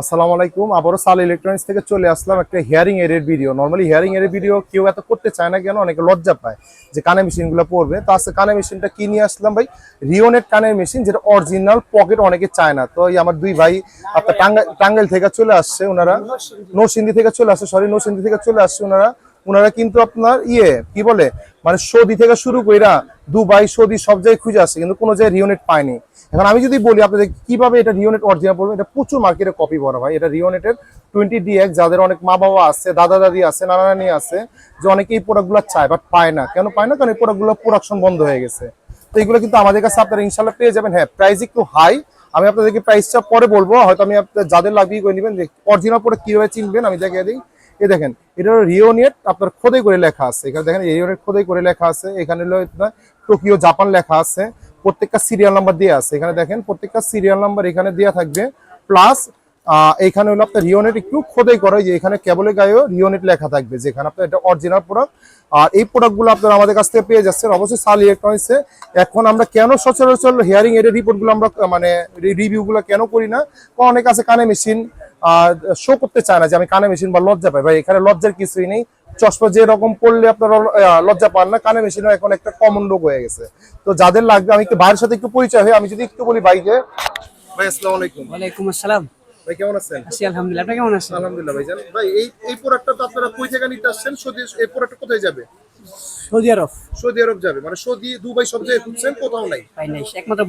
আসসালামু আলাইকুম। আবারও সাল ইলেকট্রনিক্স থেকে চলে আসলাম একটা হেয়ারিং এর ভিডিও নর্মালি হিয়ারিং এর ভিডিও কেউ এত করতে চায় না কেন? অনেকে লজ্জা পায় যে কানে মেশিনগুলো পড়বে তো আজকে কানে মেশিনটা কি নিয়ে আসলাম ভাই? রিওনেট কানের মেশিন, যেটা অরিজিনাল পকেট অনেকে চায় না। তো এই আমার দুই ভাই, আপনার টাঙ্গাইল থেকে চলে আসছে ওনারা। নৌসিন্দি থেকে চলে আসছে সরি নৌসিন্দি থেকে চলে আসছে ওনারা। ওনারা কিন্তু আপনার ইয়ে কি বলে মানে সৌদি থেকে শুরু কইরা দুবাই, সৌদি সব জায়গায় খুঁজে আসছে, কিন্তু কোনো জায়গায় রিওনেট পায়নি। এখন আমি যদি বলি আপনাদের কীভাবে এটা রিওনেট অরিজিনাল বলব এটা প্রচুর মার্কেটে কপি করা ভাই, এটা রিওনেটের টোয়েন্টি ডিএক্স যাদের অনেক মা বাবা আছে, দাদা দাদি আছে, নানা নানি আছে, যে অনেকে এই প্রোডাক্টগুলো চায় বাট পায় না। কেন পায় না? কারণ এই প্রোডাক্টগুলো প্রোডাকশন বন্ধ হয়ে গেছে। তো এগুলো কিন্তু আমাদের কাছে আপনারা ইনশাল্লাহ পেয়ে যাবেন। হ্যাঁ প্রাইস একটু হাই আমি আপনাদেরকে প্রাইসটা পরে বলব, হয়তো আমি যাদের লাগবে করে নেবেন অরিজিনাল প্রোডাক্ট কীভাবে চিনবেন, আমি দেখে দিই। এই দেখেন এটা হলো রিওনেট আপনার খোদাই করে লেখা আছে। এখানে দেখেন রিওনেট খোদাই করে লেখা আছে। এখানে হলো টোকিও, জাপান লেখা আছে। প্রত্যেকটা সিরিয়াল নাম্বার দেওয়া আছে। এখানে দেখেন, প্রত্যেকটা সিরিয়াল নাম্বার এখানে দেওয়া থাকবে। প্লাস এখানে হলো আপনার রিওনেট একটু খোদাই করা। যে এখানে কেবলের গায়েও রিওনেট লেখা থাকবে, যেখানে আপনার এটা অরিজিনাল প্রোডাক্ট আর এই প্রোডাক্টগুলো আপনারা আমাদের কাছ থেকে পেয়ে যাচ্ছেন। অবশ্যই সাল ইলেকট্রনিক্সে এখন আমরা কেন সচরাচর হিয়ারিং এর রিপোর্টগুলো আমরা মানে রিভিউগুলো কেন করি না? অনেক আছে কানে মেশিন শো করতে চায় না যে আমি কানে মেশিন বা লজ্জা পাই। ভাই এখানে লজ্জার কিছুই নেই। চশমা যেরকম পড়লে আপনারা লজ্জা পান না কানে মেশিনও এখন একটা কমন রোগ হয়ে গেছে। তো যাদের লাগবে আমি একটু ভাইয়ের সাথে একটু পরিচয় হয়ে আমি যদি একটু বলি ভাইকে। ভাই আসসালামু আলাইকুম। ওয়ালাইকুম আসসালাম। ভাই কেমন আছেন? আছি আলহামদুলিল্লাহ। আপনি কেমন আছেন? আলহামদুলিল্লাহ ভাইজান ভাই এই এই প্রোডাক্টটা তো আপনারা কই থেকে নিতে আসছেন? এই প্রোডাক্টটা কোথায় যাবে? সৌদি আরব। সৌদি আরব যাবে। মানে সৌদি দুবাই সব জায়গায় খুঁজছেন কোথাও নাই? পাই নাই একমাত্র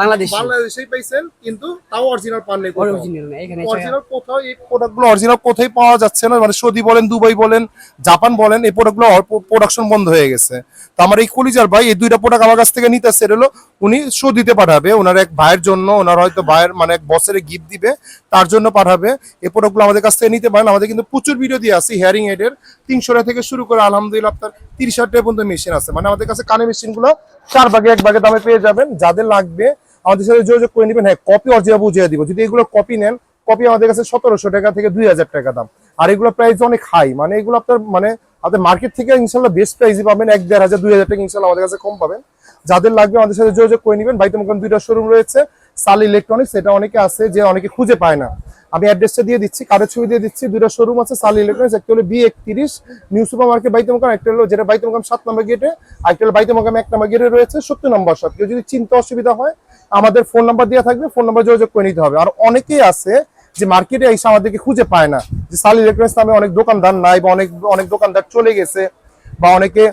বাংলাদেশ। বাংলাদেশেই পাইছেন কিন্তু তাও অরিজিনাল পান নেই। অরিজিনাল না এখানে অরিজিনাল কোথাও এই প্রোডাক্টগুলো অরিজিনাল কোথায় পাওয়া যাচ্ছে না? মানে সৌদি বলেন দুবাই বলেন জাপান বলেন এই প্রোডাক্টগুলো প্রোডাকশন বন্ধ হয়ে গেছে। তো আমার এই কলিজার ভাই এই দুইটা প্রোডাক্ট আমার কাছ থেকে নিতে এটা হলো উনি সৌদিতে পাঠাবে ওনার এক ভাইয়ের জন্য ওনার হয়তো ভাইয়ের মানে এক বছরে গিফট দিবে তার জন্য পাঠাবে। এই প্রোডাক্টগুলো আমাদের কাছ থেকে নিতে পারেন আমাদের কিন্তু প্রচুর ভিডিও দিয়ে আছে হিয়ারিং এডের তিনশো টাকা থেকে শুরু করে আলহামদুলিল্লাহ আপনার তিরিশ হাজার টাকা পর্যন্ত মেশিন আছে। মানে আমাদের কাছে কানে মেশিনগুলো চার ভাগে, এক ভাগে দামে পেয়ে যাবেন। যাদের লাগবে, আমাদের সাথে যোগাযোগ করে নেবেন। হ্যাঁ কপি অরিজিনাল বুঝিয়ে দিব। যদি এগুলো কপি নেন কপি আমাদের কাছে সতেরোশো টাকা থেকে দুই হাজার টাকা দাম। আর এগুলো প্রাইস অনেক হাই মানে এগুলো আপনার মানে আপনার মার্কেট থেকে ইনশাল্লাহ বেস্ট প্রাইসই পাবেন। এক দেড় হাজার, দুই হাজার টাকা ইনশাল্লাহ আমাদের কাছে কম পাবেন। যাদের লাগবে আমাদের সাথে যোগাযোগ করে নেবেন। বাইতে মোকাম দুইটা শোরুম রয়েছে। সাল ইলেকট্রনিক্স এটা অনেকে আছে যে অনেকে খুঁজে পায় না। আমি অ্যাড্রেসটা দিয়ে দিচ্ছি কার্ডের ছবি দিয়ে দিচ্ছি, দুইটা শোরুম আছে সাল ইলেকট্রনিক্স একটা হলো বি একত্রিশ নিউ সুপার মার্কেট বাইতে মোকাম একটা হলো যেটা বাইতে মোকাম সাত নম্বর গেটে আর একটা হলো বাইতে মোকাম এক নম্বর গেটে রয়েছে, সত্তর নম্বর সব কেউ যদি চিন্তা অসুবিধা হয়, আমাদের ফোন নাম্বার দেওয়া থাকবে ফোন নাম্বার যোগাযোগ করে নিতে হবে। আর অনেকেই আছে যে মার্কেটে এসে আমাদেরকে খুঁজে পায় না, যে সাল ইলেকট্রনিক্স নামে অনেক দোকানদার নাই বা অনেক অনেক দোকানদার চলে গেছে, বা অনেকে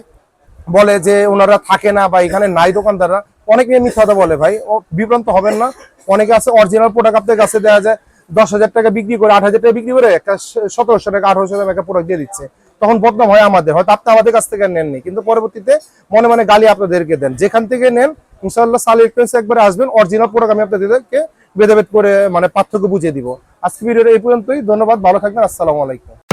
বলে যে ওনারা থাকে না বা এখানে নাই দোকানদাররা, অনেকে মিথ্যা বলে ভাই, ও বিভ্রান্ত হবেন না। অনেকে আছে অরিজিনাল প্রোডাক্ট আপনাদের কাছে দেওয়া যায় দশ হাজার টাকা বিক্রি করে আট হাজার টাকা বিক্রি করে একটা সতেরোশো টাকা, আঠারোশো টাকা একটা প্রোডাক্ট দিয়ে দিচ্ছে। তখন বদনাম হয় আমাদের, হয়তো আপনি আমাদের কাছ থেকে নেননি। কিন্তু পরবর্তীতে মনে মনে গালি আপনাদেরকে দেন। যেখান থেকে নেন ইনশাল্লাহ সাল এক্সপেন্স একবার আসবেন অরিজিনাল প্রোডাক্ট আমি আপনাদেরকে ভেদাভেদ করে মানে পার্থক্য বুঝিয়ে দিব। আজকে ভিডিওটা এই পর্যন্তই। ধন্যবাদ, ভালো থাকবেন, আসসালামু আলাইকুম।